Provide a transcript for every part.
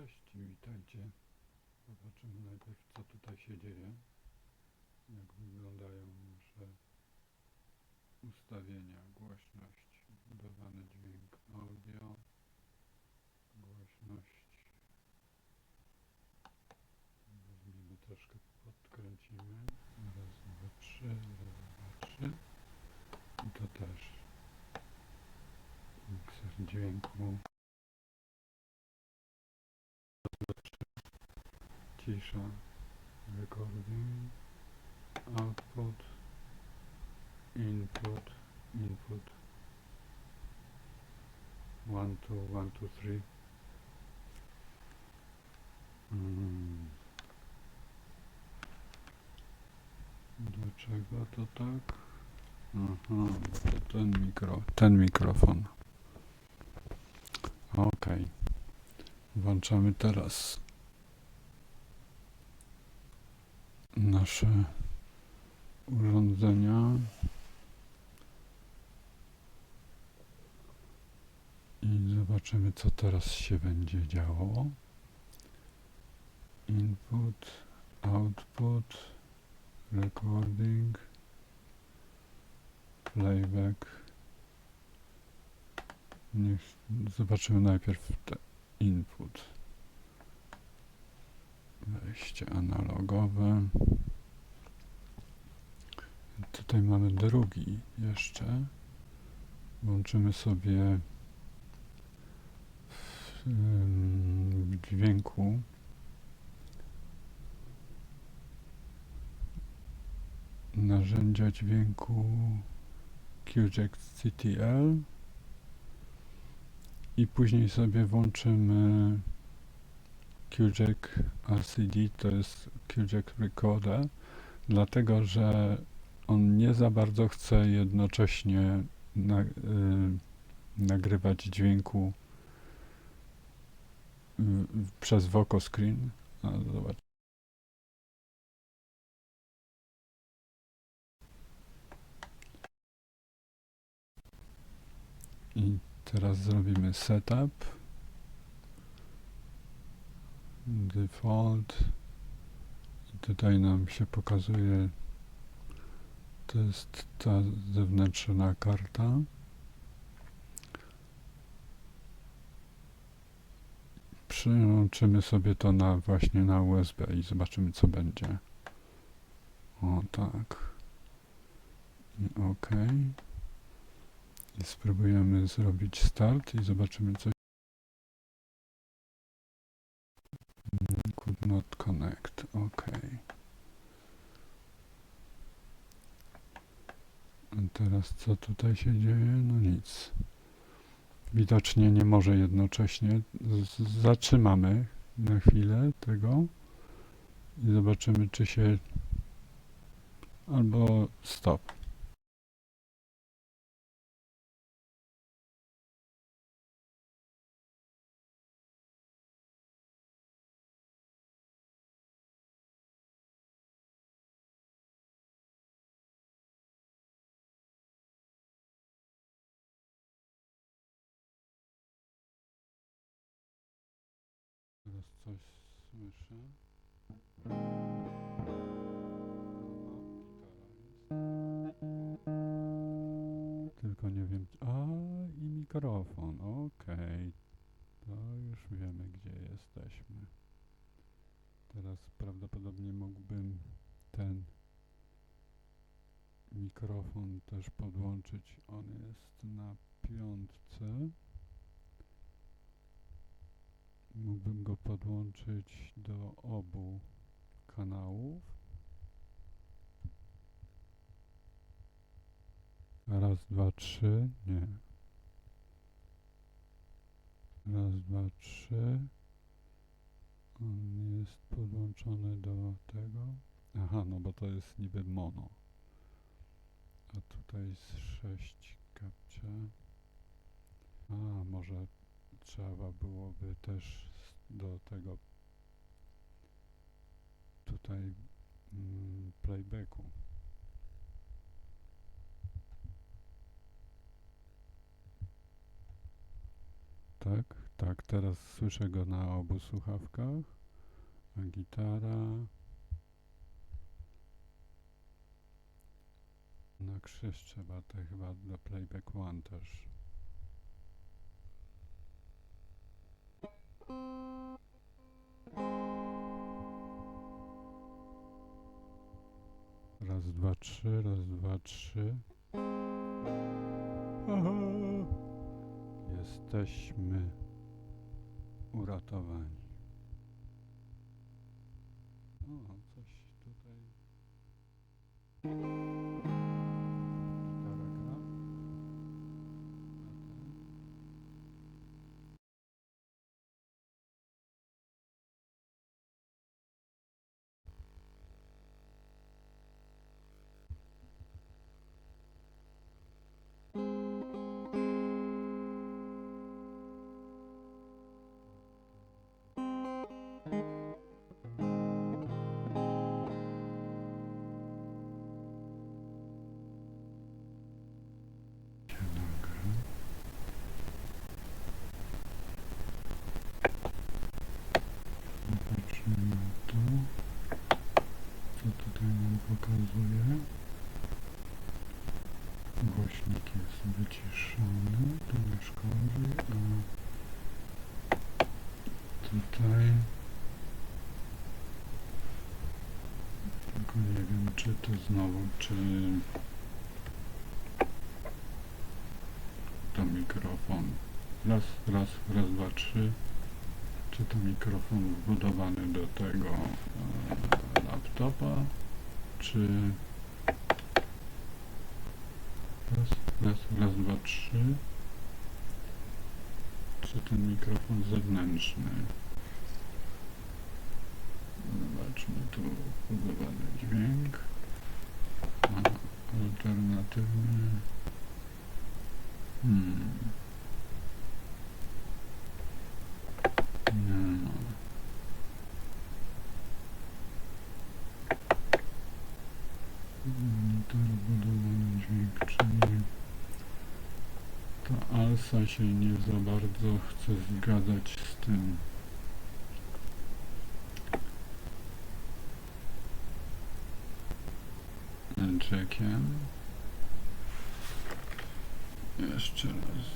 Cześć, witajcie. Zobaczymy najpierw co tutaj się dzieje. Jak wyglądają nasze ustawienia, głośność, dodany dźwięk audio, głośność. Weźmiemy troszkę, podkręcimy. Raz, dwa, trzy, raz, dwa, trzy. I to też mikser dźwięku. Cisza, recording, output, input, input, one, two, one, two, three. Mm. Dlaczego to tak? Aha, to ten mikro, ten mikrofon. Okej. Włączamy teraz nasze urządzenia. I zobaczymy co teraz się będzie działo. Input output recording playback. Niech zobaczymy najpierw te input Wejście analogowe. Tutaj mamy drugi jeszcze. Włączymy sobie w, w dźwięku narzędzia dźwięku QJack CTL i później sobie włączymy QJack RCD to jest QJack Recorder, dlatego że on nie za bardzo chce jednocześnie na, y, nagrywać dźwięku y, przez Voco Screen. A, zobacz. I teraz zrobimy setup. Default. I tutaj nam się pokazuje to jest ta zewnętrzna karta. Przyłączymy sobie to na właśnie na USB i zobaczymy co będzie. O tak. Ok i spróbujemy zrobić start i zobaczymy co not connect. OK. A teraz co tutaj się dzieje? No nic. Widocznie nie może jednocześnie. Z zatrzymamy na chwilę tego i zobaczymy, czy się albo stop. Coś słyszę. Tylko nie wiem. A i mikrofon. Okej. To już wiemy, gdzie jesteśmy. Teraz prawdopodobnie mógłbym ten mikrofon też podłączyć. On jest na piątce. Mógłbym go podłączyć do obu kanałów. Raz, dwa, trzy. Nie. Raz, dwa, trzy. On jest podłączony do tego. Aha, no bo to jest niby mono. A tutaj jest sześć kapcia. A, może trzeba byłoby też do tego tutaj mm, playbacku. Tak, Tak, teraz słyszę go na obu słuchawkach. A gitara. Na krzyż trzeba to chyba do playback one też. Raz, dwa, trzy, raz, dwa, trzy. Aha. Jesteśmy uratowani. O, coś tutaj. Znowu, czy to mikrofon. Raz, raz, raz, dwa, trzy. Czy to mikrofon wbudowany do tego e, laptopa, czy raz, raz, raz, dwa, trzy. Czy ten mikrofon zewnętrzny? Zobaczmy tu wbudowany dźwięk. Alternatywny. Hmm. Nie ma. Monitor budowany dźwięk, czyli ta Alsa się nie za bardzo chce zgadzać z tym. Jackiem. Jeszcze raz.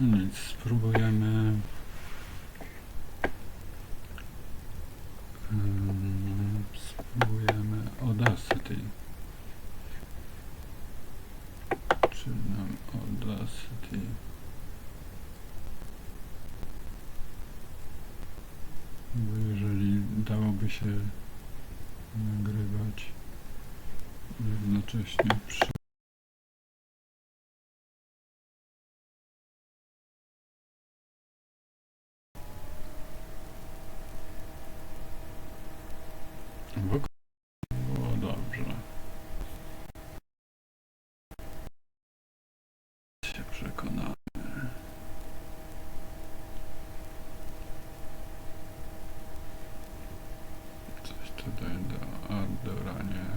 No Nic, spróbujemy. Ym, spróbujemy Audacity. Czy nam Audacity? Się nagrywać jednocześnie przy w ogóle było dobrze się przekonamy coś tutaj do Ardora nie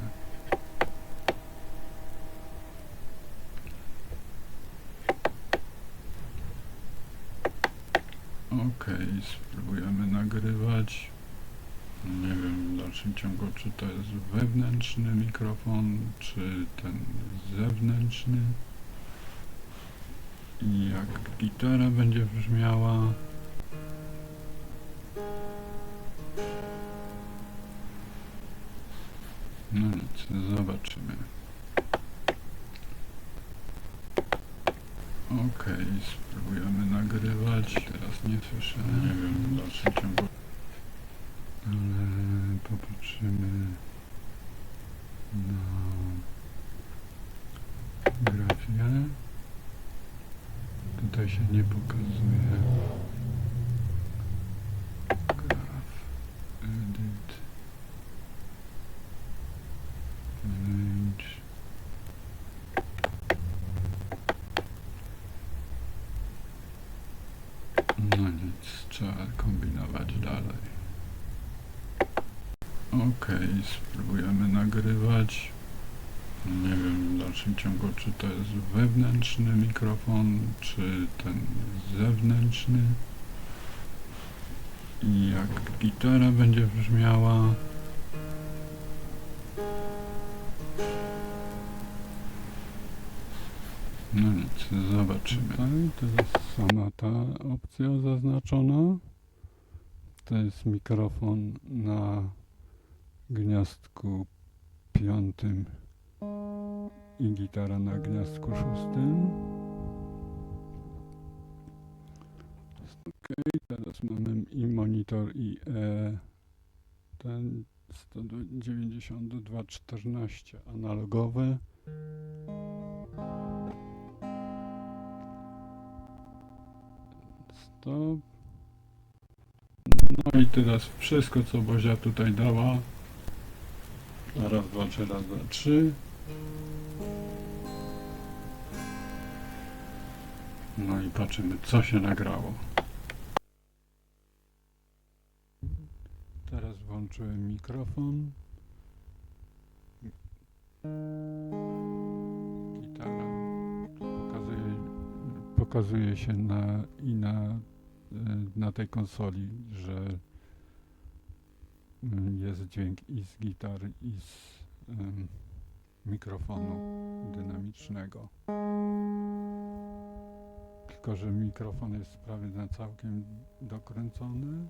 Okej, spróbujemy nagrywać. Nie wiem w dalszym ciągu, czy to jest wewnętrzny mikrofon, czy ten zewnętrzny. I jak gitara będzie brzmiała. No nic, zobaczymy. Okej, spróbujemy nagrywać. Teraz nie słyszę, nie wiem w dalszym ciągu. Ale popatrzymy na grafię. Tutaj się nie pokazuje. Graf. Edit. Range. No nic, trzeba kombinować dalej. Okej, spróbujemy nagrywać. Nie wiem w dalszym ciągu, czy to jest wewnętrzny mikrofon, czy ten zewnętrzny. I jak gitara będzie brzmiała. No nic, zobaczymy. Tutaj to jest sama ta opcja zaznaczona. To jest mikrofon na gniazdku piątym i gitara na gniazdku szóstym. Ok, teraz mamy i monitor i e, ten 192.14 analogowy. Stop. No i teraz wszystko co Bozia tutaj dała. Raz, dwa, trzy, raz, dwa, trzy. No i patrzymy, co się nagrało. Teraz włączyłem mikrofon. Gitara pokazuje, pokazuje się na, i na, na tej konsoli, że y, jest dźwięk i z gitary, i z ym, mikrofonu dynamicznego. Tylko, że mikrofon jest prawie na całkiem dokręcony.